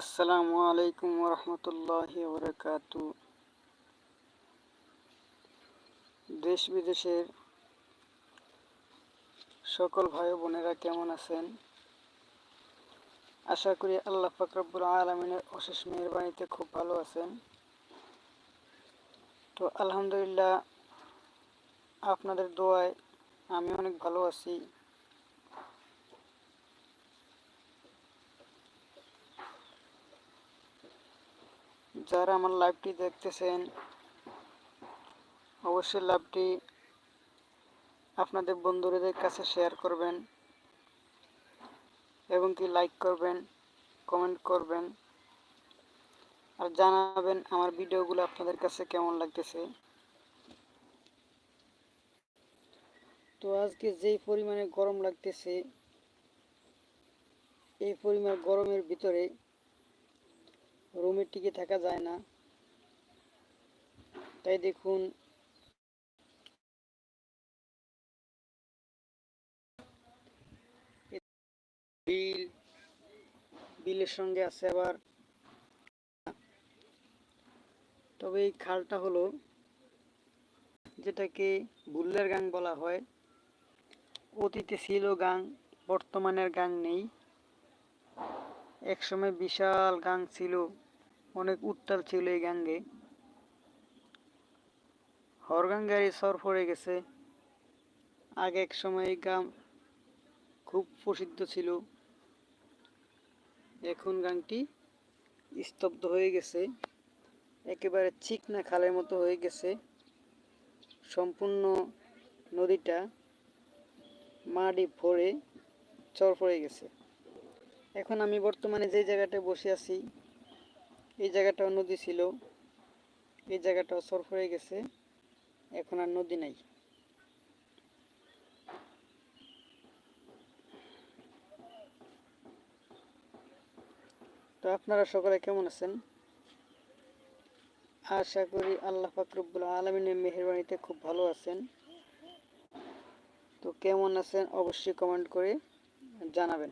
আসসালামু আলাইকুম রহমতুল্লাহ বরকাত দেশ বিদেশের সকল ভাই বোনেরা কেমন আছেন? আশা করি আল্লাহ ফাকরাবুল আলমিনের অশেষ মেহরবানিতে খুব ভালো আছেন। তো আলহামদুলিল্লাহ আপনাদের দোয়ায় আমি অনেক ভালো আছি। যারা আমার লাইভটি দেখতেছেন, অবশ্যই লাইভটি আপনাদের বন্ধুদের কাছে শেয়ার করবেন এবং কি লাইক করবেন কমেন্ট করবেন আর জানাবেন আমার ভিডিওগুলো আপনাদের কাছে কেমন লাগতেছে। তো আজকে যেই পরিমাণে গরম লাগতেছে, এই পরিমাণ গরমের ভিতরে রুমে টিকে থাকা যায় না। তাই দেখুন। বিল, বিলের সঙ্গে আছে আবার। তবে এই খালটা হলো যেটাকে বুল্লের গাং বলা হয়। অতীতে ছিল গাং, বর্তমানের গাং নেই। একসময় বিশাল গাং ছিল। অনেক উত্তাল ছিল এই গাঙ্গে। হরগাঙ্গারি সর পড়ে গেছে। আগে এক সময় এই গান খুব প্রসিদ্ধ ছিল। এখন গানটি স্তব্ধ হয়ে গেছে। একেবারে চিকনা খালের মতো হয়ে গেছে। সম্পূর্ণ নদীটা মাটি ভরে চর পড়ে গেছে। এখন আমি বর্তমানে যে জায়গাটায় বসে আছি এই জায়গাটাও নদী ছিল। এই জায়গাটাও সরফ হয়ে গেছে। এখন আর নদী নাই। তো আপনারা সকলে কেমন আছেন? আশা করি আল্লাহ ফাকরুবুল আলমিনের মেহরবানিতে খুব ভালো আছেন। তো কেমন আছেন অবশ্যই কমেন্ট করে জানাবেন।